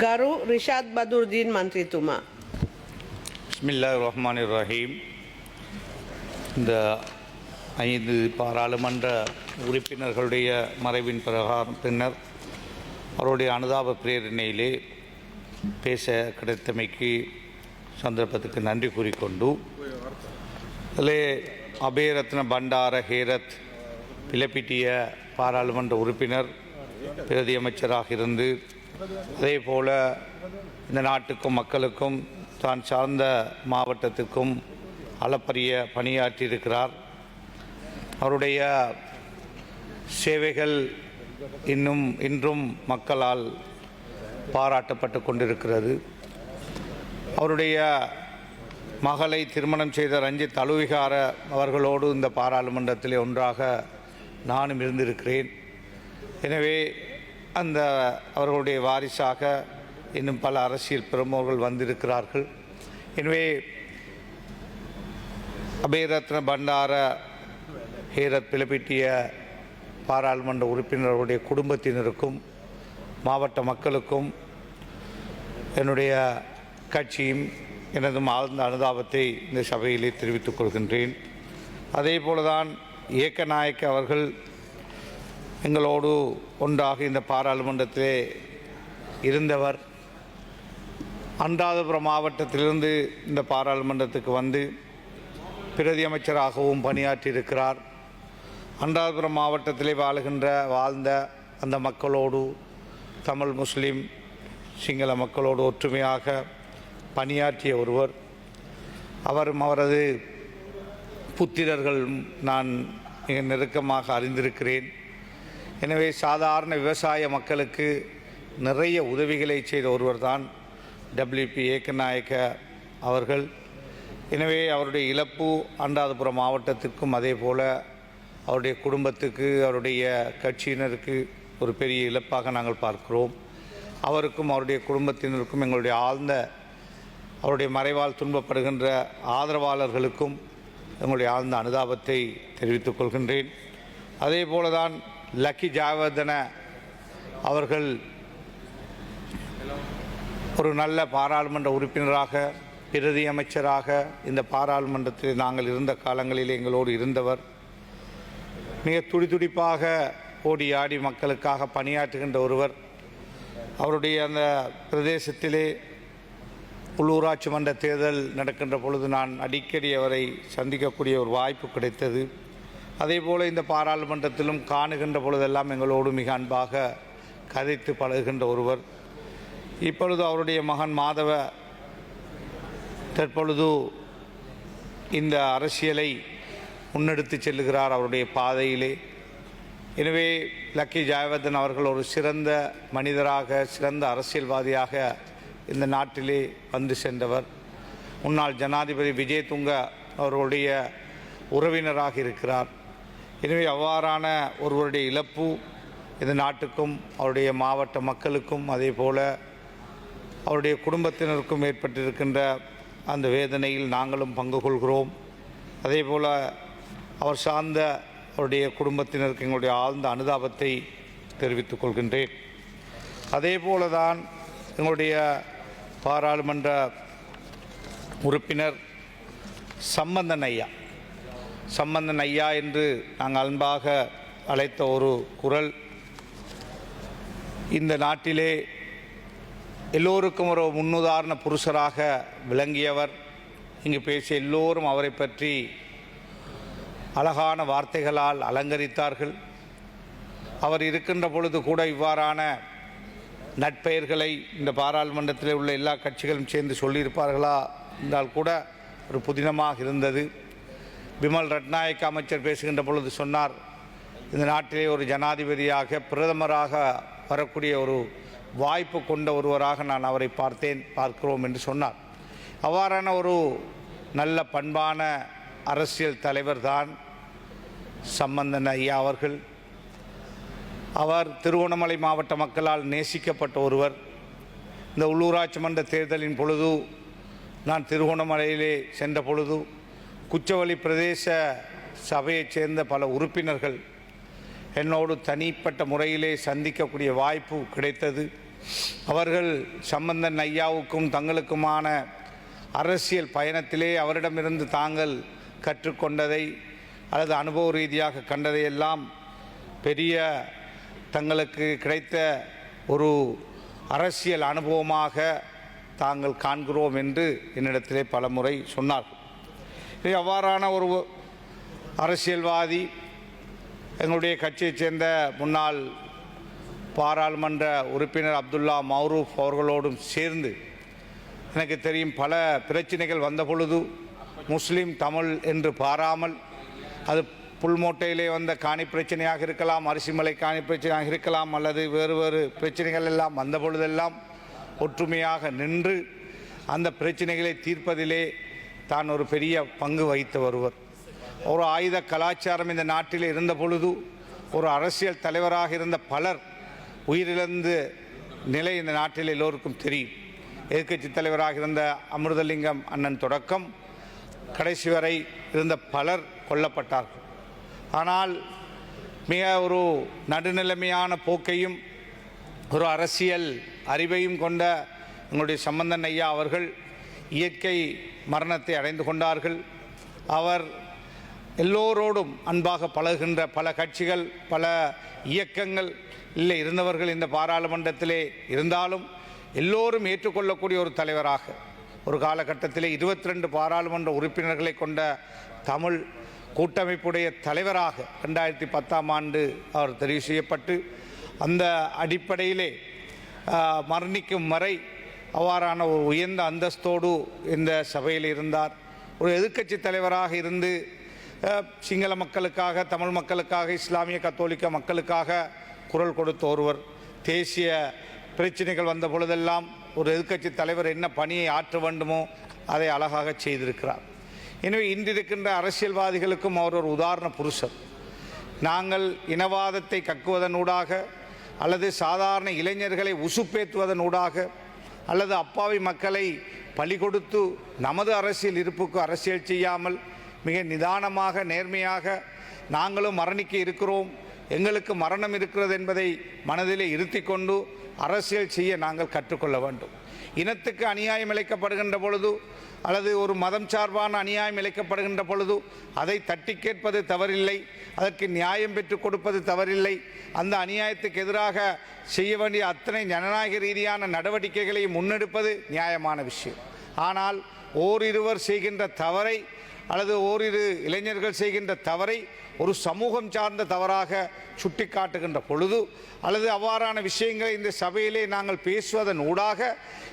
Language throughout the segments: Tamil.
கரு ரிஷாத் பதுர்தீன் ಮಂತ್ರಿ ತುಮಾ பிஸ்மில்லா ரஹ்மான் ரஹீம் இந்த ஐந்து பாராளுமன்ற உறுப்பினர்களுடைய மறைவின் பிரகாரம் பின்னர் அவருடைய அனுதாப பிரேரணையிலே பேச கிடைத்தமைக்கு சந்தர்ப்பத்துக்கு நன்றி கூறிக்கொண்டு அதிலே அபயரத்ன பண்டார ஹேரத் பிளப்பிட்டிய பாராளுமன்ற உறுப்பினர் பிரதியமைச்சராக இருந்து அதே போல இந்த நாட்டுக்கும் மக்களுக்கும் தான் சார்ந்த மாவட்டத்துக்கும் அளப்பரிய பணியாற்றியிருக்கிறார். அவருடைய சேவைகள் இன்னும் இன்றும் மக்களால் பாராட்டப்பட்டு கொண்டிருக்கிறது. அவருடைய மகளை திருமணம் செய்த ரஞ்சித் அலுவிகார அவர்களோடு இந்த பாராளுமன்றத்திலே ஒன்றாக நானும் இருந்திருக்கிறேன். எனவே அந்த அவர்களுடைய வாரிசாக இன்னும் பல அரசியல் பிரமுகர்கள் வந்திருக்கிறார்கள். எனவே அபயரத்ன பண்டார ஹேரத் பிளப்பிட்டிய பாராளுமன்ற உறுப்பினர்களுடைய குடும்பத்தினருக்கும் மாவட்ட மக்களுக்கும் என்னுடைய கட்சியும் எனதும் ஆழ்ந்த அனுதாபத்தை இந்த சபையிலே தெரிவித்துக் கொள்கின்றேன். அதே போலதான் ஏக்கநாயக்க அவர்கள் எங்களோடு ஒன்றாக இந்த பாராளுமன்றத்திலே இருந்தவர். அன்றாதபுரம் மாவட்டத்திலிருந்து இந்த பாராளுமன்றத்துக்கு வந்து பிரதி அமைச்சராகவும் பணியாற்றியிருக்கிறார். அன்றாதபுரம் மாவட்டத்திலே வாழுகின்ற வாழ்ந்த அந்த மக்களோடு தமிழ் முஸ்லீம் சிங்கள மக்களோடு ஒற்றுமையாக பணியாற்றிய ஒருவர். அவரும் அவரது புத்திரர்களும் நான் மிக நெருக்கமாக அறிந்திருக்கிறேன். எனவே சாதாரண விவசாய மக்களுக்கு நிறைய உதவிகளை செய்த ஒருவர் தான் டபிள்யூபி ஏக்கநாயக்க அவர்கள். எனவே அவருடைய இழப்பு அண்டாதபுரம் மாவட்டத்திற்கும் அதே போல் அவருடைய குடும்பத்துக்கு அவருடைய கட்சியினருக்கு ஒரு பெரிய இழப்பாக நாங்கள் பார்க்கிறோம். அவருக்கும் அவருடைய குடும்பத்தினருக்கும் எங்களுடைய ஆழ்ந்த அவருடைய மறைவால் துன்பப்படுகின்ற ஆதரவாளர்களுக்கும் எங்களுடைய ஆழ்ந்த அனுதாபத்தை தெரிவித்துக் கொள்கின்றேன். அதே போலதான் லக்கி ஜாவர்தன அவர்கள் ஒரு நல்ல பாராளுமன்ற உறுப்பினராக பிரதி அமைச்சராக இந்த பாராளுமன்றத்தில் நாங்கள் இருந்த காலங்களில் எங்களோடு இருந்தவர். மிக துடிதுடிப்பாக ஓடி ஆடி மக்களுக்காக பணியாற்றுகின்ற ஒருவர். அவருடைய அந்த பிரதேசத்திலே உள்ளூராட்சி மன்ற தேர்தல் நடக்கின்ற பொழுது நான் அடிக்கடி அவரை சந்திக்கக்கூடிய ஒரு வாய்ப்பு கிடைத்தது. அதே போல் இந்த பாராளுமன்றத்திலும் காணுகின்ற பொழுதெல்லாம் எங்களோடு மிக அன்பாக கதைத்து பழகுகின்ற ஒருவர். இப்பொழுது அவருடைய மகன் மாதவ தற்பொழுது இந்த அரசியலை முன்னெடுத்து செல்லுகிறார் அவருடைய பாதையிலே. எனவே லக்கி ஜாயவர்தன் அவர்கள் ஒரு சிறந்த மனிதராக சிறந்த அரசியல்வாதியாக இந்த நாட்டிலே வந்து சென்றவர். முன்னாள் ஜனாதிபதி விஜயதுங்க அவர்களுடைய உறவினராக இருக்கிறார். எனவே அவ்வாறான ஒருவருடைய இழப்பு இந்த நாட்டுக்கும் அவருடைய மாவட்ட மக்களுக்கும் அதே போல அவருடைய குடும்பத்தினருக்கும் ஏற்பட்டிருக்கின்ற அந்த வேதனையில் நாங்களும் பங்கு கொள்கிறோம். அதே போல் அவர் சார்ந்த அவருடைய குடும்பத்தினருக்கு எங்களுடைய ஆழ்ந்த அனுதாபத்தை தெரிவித்துக் கொள்கின்றேன். அதே போல தான் எங்களுடைய பாராளுமன்ற உறுப்பினர் சம்பந்தன் ஐயா. சம்பந்தன் ஐயா என்று நாங்கள் அன்பாக அழைத்த ஒரு குரல். இந்த நாட்டிலே எல்லோருக்கும் ஒரு முன்னுதாரண புருஷராக விளங்கியவர். இங்கு பேசிய எல்லோரும் அவரை பற்றி அழகான வார்த்தைகளால் அலங்கரித்தார்கள். அவர் இருக்கின்ற பொழுது கூட இவ்வாறான நட்பெயர்களை இந்த பாராளுமன்றத்தில் உள்ள எல்லா கட்சிகளும் சேர்ந்து சொல்லியிருப்பார்களா? என்றால் கூட ஒரு புதினமாக இருந்தது. விமல் ரட்நாயக் அமைச்சர் பேசுகின்ற பொழுது சொன்னார் இந்த நாட்டிலே ஒரு ஜனாதிபதியாக பிரதமராக வரக்கூடிய ஒரு வாய்ப்பு கொண்ட ஒருவராக நான் அவரை பார்த்தேன் பார்க்கிறோம் என்று சொன்னார். அவ்வாறான ஒரு நல்ல பண்பான அரசியல் தலைவர் தான் சம்பந்தன் ஐயா அவர்கள். அவர் திருவண்ணாமலை மாவட்ட மக்களால் நேசிக்கப்பட்ட ஒருவர். இந்த உள்ளூராட்சி மன்ற தேர்தலின் பொழுது நான் திருவண்ணாமலையிலே சென்ற பொழுது குச்சவெளி பிரதேச சபையைச் சேர்ந்த பல உறுப்பினர்கள் என்னோடு தனிப்பட்ட முறையிலே சந்திக்கக்கூடிய வாய்ப்பு கிடைத்தது. அவர்கள் சம்பந்தன் ஐயாவுக்கும் தங்களுக்குமான அரசியல் பயணத்திலே அவரிடமிருந்து தாங்கள் கற்றுக்கொண்டதை அல்லது அனுபவ ரீதியாக கண்டதையெல்லாம் பெரிய தங்களுக்கு கிடைத்த ஒரு அரசியல் அனுபவமாக தாங்கள் காண்கிறோம் என்று என்னிடத்திலே பலமுறை சொன்னார்கள். அவ்வாறான ஒரு அரசியல்வாதி எங்களுடைய கட்சியைச் சேர்ந்த முன்னாள் பாராளுமன்ற உறுப்பினர் அப்துல்லா மௌரூஃப் அவர்களோடும் சேர்ந்து எனக்கு தெரியும் பல பிரச்சனைகள் வந்தபொழுது முஸ்லீம் தமிழ் என்று பாராமல் அது புல்மோட்டையிலே வந்த காணி பிரச்சனையாக இருக்கலாம் அரிசிமலை காணி பிரச்சனையாக இருக்கலாம் அல்லது வேறு வேறு பிரச்சனைகள் எல்லாம் வந்த பொழுதெல்லாம் ஒற்றுமையாக நின்று அந்த பிரச்சனைகளை தீர்ப்பதிலே தான் ஒரு பெரிய பங்கு வகித்து வருவர் ஒரு ஆயுத கலாச்சாரம் இந்த நாட்டில் இருந்த பொழுது ஒரு அரசியல் தலைவராக இருந்த பலர் உயிரிழந்த நிலை இந்த நாட்டில் எல்லோருக்கும் தெரியும். எதிர்கட்சி தலைவராக இருந்த அமிர்தலிங்கம் அண்ணன் தொடக்கம் கடைசி வரை இருந்த பலர் கொல்லப்பட்டார்கள். ஆனால் மிக ஒரு நடுநிலைமையான போக்கையும் ஒரு அரசியல் அறிவையும் கொண்ட எங்களுடைய சம்பந்தன் ஐயா அவர்கள் இயற்கை மரணத்தை அடைந்து கொண்டார்கள். அவர் எல்லோரோடும் அன்பாக பழகுகின்ற பல கட்சிகள் பல இயக்கங்கள் இல்லை இருந்தவர்கள் இந்த பாராளுமன்றத்திலே இருந்தாலும் எல்லோரும் ஏற்றுக்கொள்ளக்கூடிய ஒரு தலைவராக. ஒரு காலகட்டத்திலே இருபத்தி ரெண்டு பாராளுமன்ற உறுப்பினர்களை கொண்ட தமிழ் கூட்டமைப்புடைய தலைவராக ரெண்டாயிரத்தி பத்தாம் ஆண்டு அவர் தெரிவு செய்யப்பட்டு அந்த அடிப்படையிலே மரணிக்கும் வரை அவ்வாறான ஒரு உயர்ந்த அந்தஸ்தோடு இந்த சபையில் இருந்தார். ஒரு எதிர்க்கட்சி தலைவராக இருந்து சிங்கள மக்களுக்காக தமிழ் மக்களுக்காக இஸ்லாமிய கத்தோலிக்க மக்களுக்காக குரல் கொடுத்த ஒருவர். தேசிய பிரச்சனைகள் வந்த பொழுதெல்லாம் ஒரு எதிர்க்கட்சி தலைவர் என்ன பணியை ஆற்ற வேண்டுமோ அதை அழகாக செய்திருக்கிறார். எனவே இன்றிருக்கின்ற அரசியல்வாதிகளுக்கும் அவர் ஒரு உதாரண புருஷர். நாங்கள் இனவாதத்தை கக்குவதனூடாக அல்லது சாதாரண இளைஞர்களை உசுப்பேற்றுவதனூடாக அல்லது அப்பாவி மக்களை பலி கொடுத்து நமது அரசியல் இருப்புக்கு அரசியல் செய்யாமல் மிக நிதானமாக நேர்மையாக நாங்களும் மரணிக்க இருக்கிறோம். எங்களுக்கு மரணம் இருக்கிறது என்பதை மனதிலே இருத்தி கொண்டு அரசியல் செய்ய நாங்கள் கற்றுக்கொள்ள வேண்டும். இனத்துக்கு அநியாயம் இழைக்கப்படுகின்ற பொழுது அல்லது ஒரு மதம் சார்பான அநியாயம் இழைக்கப்படுகின்ற பொழுது அதை தட்டி கேட்பது தவறில்லை அதற்கு நியாயம் பெற்றுக் கொடுப்பது தவறில்லை. அந்த அநியாயத்துக்கு எதிராக செய்ய வேண்டிய அத்தனை ஜனநாயக ரீதியான நடவடிக்கைகளை முன்னெடுப்பது நியாயமான விஷயம். ஆனால் ஓரிருவர் செய்கின்ற தவறை அல்லது ஓரிரு இளைஞர்கள் செய்கின்ற தவறை ஒரு சமூகம் சார்ந்த தவறாக சுட்டி காட்டுகின்ற பொழுது அல்லது அவ்வாறான விஷயங்களை இந்த சபையிலே நாங்கள் பேசுவதன் ஊடாக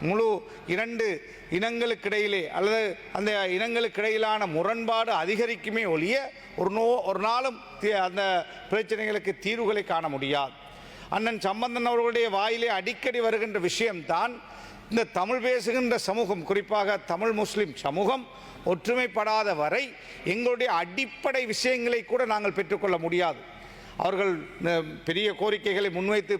முழு இரண்டு இனங்களுக்கிடையிலே அல்லது அந்த இனங்களுக்கிடையிலான முரண்பாடு அதிகரிக்குமே ஒழிய ஒரு நோ ஒரு நாளும் அந்த பிரச்சனைகளுக்கு தீர்வுகளை காண முடியாது. அண்ணன் சம்பந்தன் அவர்களுடைய வாயிலே அடிக்கடி வருகின்ற விஷயம்தான் இந்த தமிழ் பேசுகின்ற சமூகம் குறிப்பாக தமிழ் முஸ்லிம் சமூகம் ஒற்றுமைப்படாத வரை எங்களுடைய அடிப்படை விஷயங்களை கூட நாங்கள் பெற்றுக்கொள்ள முடியாது. அவர்கள் பெரிய கோரிக்கைகளை முன்வைத்து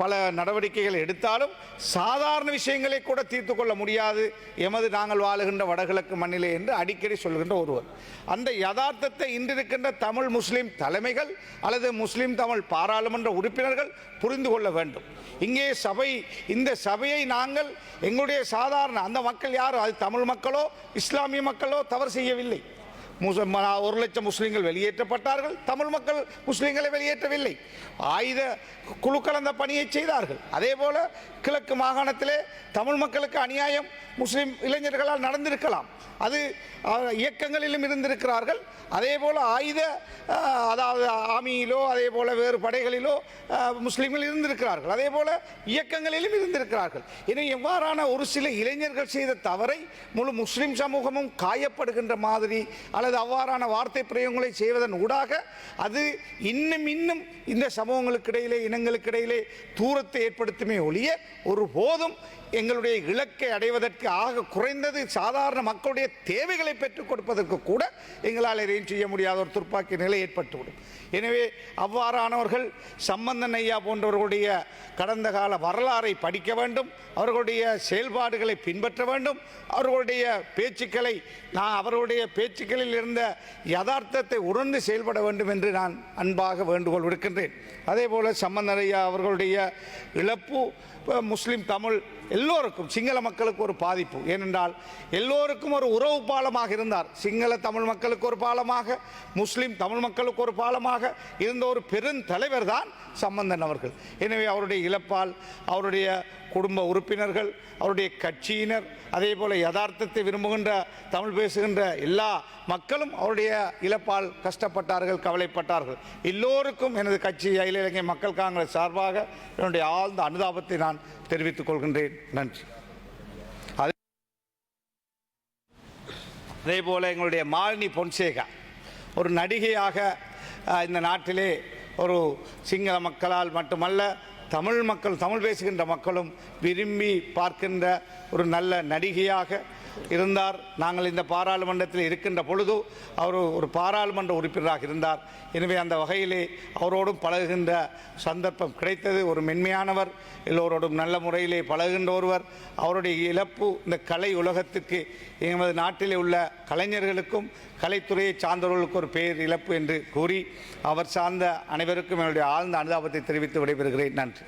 பல நடவடிக்கைகளை எடுத்தாலும் சாதாரண விஷயங்களை கூட தீர்த்து கொள்ள முடியாது. எமது நாங்கள் வாழுகின்ற வடகிழக்கு மண்ணிலே என்று அடிக்கடி சொல்கின்ற ஒருவர். அந்த யதார்த்தத்தை இன்றிருக்கின்ற தமிழ் முஸ்லீம் தலைமைகள் அல்லது முஸ்லீம் தமிழ் பாராளுமன்ற உறுப்பினர்கள் புரிந்து கொள்ள வேண்டும். இங்கே சபை இந்த சபையை நாங்கள் எங்களுடைய சாதாரண அந்த மக்கள் யார்? அது தமிழ் மக்களோ இஸ்லாமிய மக்களோ தவறு செய்யவில்லை. ஒரு லட்சம் முஸ்லீம்கள் வெளியேற்றப்பட்டார்கள். தமிழ் மக்கள் முஸ்லீம்களை வெளியேற்றவில்லை. ஆயுத குழுக்கள் அந்த பணியை செய்தார்கள். அதே போல கிழக்கு மாகாணத்திலே தமிழ் மக்களுக்கு அநியாயம் முஸ்லீம் இளைஞர்களால் நடந்திருக்கலாம். அது இயக்கங்களிலும் இருந்திருக்கிறார்கள். அதே போல ஆயுத அதாவது ஆமியிலோ அதே போல வேறு படைகளிலோ முஸ்லீம்கள் இருந்திருக்கிறார்கள். அதே போல இயக்கங்களிலும் இருந்திருக்கிறார்கள். இனி எவ்வாறான ஒரு சில இளைஞர்கள் செய்த தவறை முழு முஸ்லீம் சமூகமும் காயப்படுகின்ற மாதிரி அல்லது அவ்வாறான வார்த்தை பிரயோகங்களை செய்வதன் ஊடாக அது இன்னும் இன்னும் இந்த சமூகங்களுக்கு இடையிலே இனங்களுக்கு இடையிலே தூரத்தை ஏற்படுத்துமே ஒழிய ஒரு போதும் எங்களுடைய இலக்கை அடைவதற்கு ஆக குறைந்தது சாதாரண மக்களுடைய தேவைகளை பெற்றுக் கொடுப்பதற்கு கூட எங்களால் எதையும் செய்ய முடியாத ஒரு துப்பாக்கி நிலை ஏற்பட்டுவிடும். எனவே அவ்வாறானவர்கள் சம்பந்தன் ஐயா போன்றவர்களுடைய கடந்த கால வரலாறை படிக்க வேண்டும் அவர்களுடைய செயல்பாடுகளை பின்பற்ற வேண்டும் அவர்களுடைய பேச்சுக்களை நான் அவர்களுடைய பேச்சுக்களில் இருந்த யதார்த்தத்தை உணர்ந்து செயல்பட வேண்டும் என்று நான் அன்பாக வேண்டுகோள் விடுக்கின்றேன். அதே போல சம்பந்தன் அவர்களுடைய இழப்பு இப்போ முஸ்லீம் தமிழ் எல்லோருக்கும் சிங்கள மக்களுக்கு ஒரு பாதிப்பு. ஏனென்றால் எல்லோருக்கும் ஒரு உறவு பாலமாக இருந்தார். சிங்கள தமிழ் மக்களுக்கு ஒரு பாலமாக முஸ்லீம் தமிழ் மக்களுக்கு ஒரு பாலமாக இருந்த ஒரு பெருந்தலைவர் தான் சம்பந்தன் அவர்கள். எனவே அவருடைய இழப்பால் அவருடைய குடும்ப உறுப்பினர்கள் அவருடைய கட்சியினர் அதே போல் யதார்த்தத்தை விரும்புகின்ற தமிழ் பேசுகின்ற எல்லா மக்களும் அவருடைய இழப்பால் கஷ்டப்பட்டார்கள் கவலைப்பட்டார்கள். எல்லோருக்கும் எனது கட்சி அகில இலங்கை மக்கள் காங்கிரஸ் சார்பாக என்னுடைய ஆழ்ந்த அனுதாபத்தை நான் தெரிவித்துக் கொள்கின்றேன். நன்றி. அதே போல எங்களுடைய மாலினி பொன்சேகா ஒரு நடிகையாக இந்த நாட்டிலே ஒரு சிங்கள மக்களால் மட்டுமல்ல தமிழ் மக்கள் தமிழ் பேசுகின்ற மக்களும் விரும்பி பார்க்கின்ற ஒரு நல்ல நடிகையாக இருந்தார். நாங்கள் இந்த பாராளுமன்றத்தில் இருக்கின்ற பொழுது அவர் ஒரு பாராளுமன்ற உறுப்பினராக இருந்தார். எனவே அந்த வகையிலே அவரோடும் பழகுகின்ற சந்தர்ப்பம் கிடைத்தது. ஒரு மென்மையானவர் எல்லோரோடும் நல்ல முறையிலே பழகுகின்ற ஒருவர். அவருடைய இழப்பு இந்த கலை உலகத்திற்கு எமது நாட்டிலே உள்ள கலைஞர்களுக்கும் கலைத்துறையை சார்ந்தவர்களுக்கு ஒரு பேர் இழப்பு என்று கூறி அவர் சார்ந்த அனைவருக்கும் என்னுடைய ஆழ்ந்த அனுதாபத்தை தெரிவித்து விடைபெறுகிறேன். நன்றி.